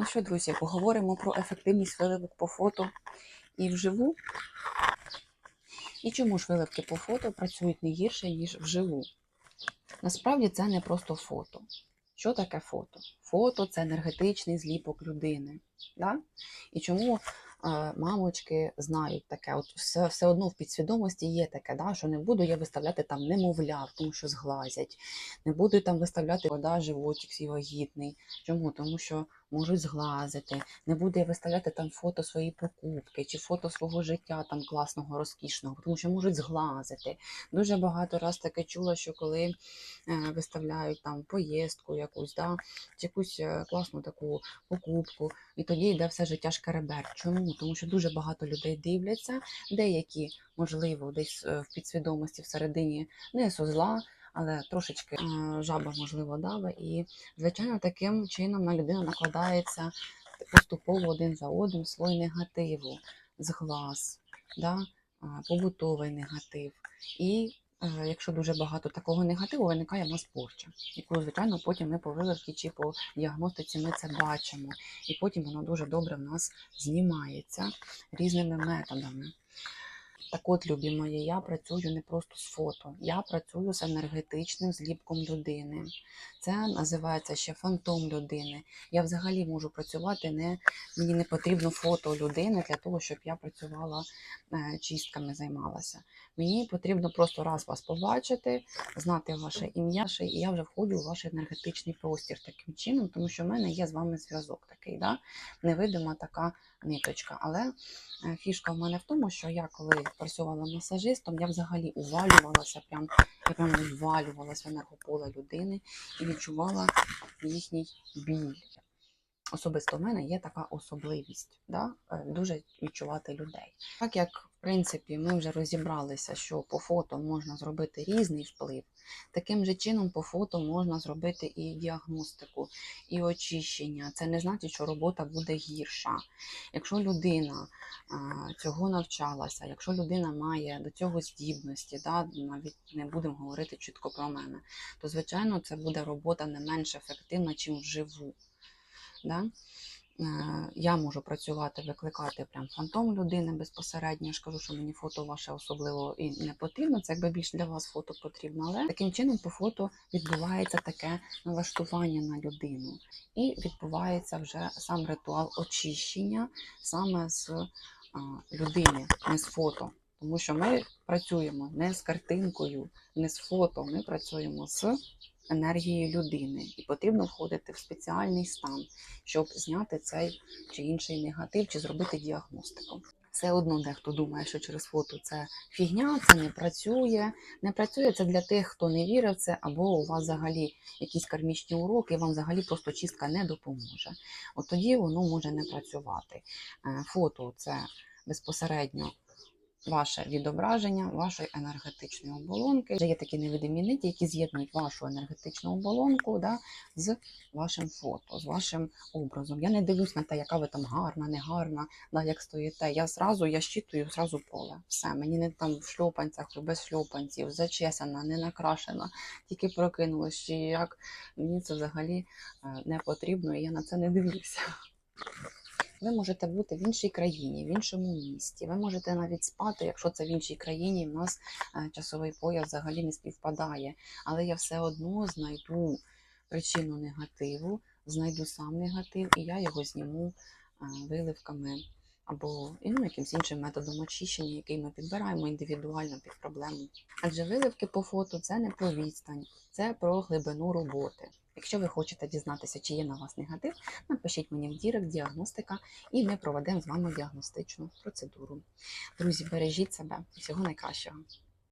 Ну що, друзі, поговоримо про ефективність виливок по фото і вживу. І чому ж виливки по фото працюють не гірше, ніж вживу? Насправді це не просто фото. Що таке фото? Фото це енергетичний зліпок людини. Да? І чому е, мамочки знають таке? От все, все одно в підсвідомості є таке, да? що не буду я виставляти там немовля, тому що зглазять, не буду там виставляти вода, животик свій вагітний. Чому? Тому що можуть зглазити, не буду я виставляти там фото своєї покупки чи фото свого життя там класного, розкішного, тому що можуть зглазити. Дуже багато раз таке чула, що коли е, виставляють там поїздку якусь, да, чи якусь е, класну таку покупку, і тоді йде все життя шкеребер. Чому? Тому що дуже багато людей дивляться, деякі, можливо, десь е, в підсвідомості всередині не со зла, але трошечки е, жаба, можливо, дава. І, звичайно, таким чином на людину накладається поступово один за одним слой негативу, зглаз, да? побутовий негатив. І е, якщо дуже багато такого негативу, виникає в нас порча, яку, звичайно, потім ми по виливці чи по діагностиці ми це бачимо. І потім воно дуже добре в нас знімається різними методами. Так от, любі мої, я працюю не просто з фото, я працюю з енергетичним зліпком людини. Це називається ще фантом людини. Я взагалі можу працювати не мені не потрібно фото людини для того, щоб я працювала е, чистками, займалася. Мені потрібно просто раз вас побачити, знати ваше ім'я, і я вже входжу у ваш енергетичний простір таким чином, тому що в мене є з вами зв'язок такий, да? невидима така ниточка. Але е, фішка в мене в тому, що я коли працювала масажистом, я взагалі увалювалася, прям, я прям ввалювалася в енергополе людини і відчувала їхній біль. Особисто в мене є така особливість, да? е, дуже відчувати людей. Так як, принципі, ми вже розібралися, що по фото можна зробити різний вплив, таким же чином по фото можна зробити і діагностику, і очищення. Це не значить, що робота буде гірша. Якщо людина цього навчалася, якщо людина має до цього здібності, да, навіть не будемо говорити чітко про мене, то звичайно це буде робота не менш ефективна, чим вживу. Да? Е, Я можу працювати, викликати прям фантом людини безпосередньо. Я ж кажу, що мені фото ваше особливо і не потрібно. Це якби більш для вас фото потрібно. Але таким чином по фото відбувається таке налаштування на людину. І відбувається вже сам ритуал очищення саме з людини, не з фото. Тому що ми працюємо не з картинкою, не з фото, ми працюємо з енергією людини. І потрібно входити в спеціальний стан, щоб зняти цей чи інший негатив, чи зробити діагностику. Все одно дехто думає, що через фото це фігня, це не працює. Не працює це для тих, хто не вірив це, або у вас взагалі якісь кармічні уроки, вам взагалі просто чистка не допоможе. От тоді воно може не працювати. Е, Фото це безпосередньо ваше відображення вашої енергетичної оболонки. Вже є такі невидимі ниті, які з'єднують вашу енергетичну оболонку да, з вашим фото, з вашим образом. Я не дивлюсь на те, яка ви там гарна, не гарна, да, як стоїте. Я зразу я щитую зразу поле. Все, мені не там в шльопанцях, без шльопанців, зачесана, не накрашена, тільки прокинулась, чи як мені це взагалі е, не потрібно, і я на це не дивлюся. Ви можете бути в іншій країні, в іншому місті. Ви можете навіть спати, якщо це в іншій країні, в нас е, часовий пояс взагалі не співпадає. Але я все одно знайду причину негативу, знайду сам негатив, і я його зніму е, виливками або ну, якимось іншим методом очищення, який ми підбираємо індивідуально під проблему. Адже виливки по фото це не про відстань, це про глибину роботи. Якщо ви хочете дізнатися, чи є на вас негатив, напишіть мені в дірект діагностика, і ми проведемо з вами діагностичну процедуру. Друзі, бережіть себе. Всього найкращого.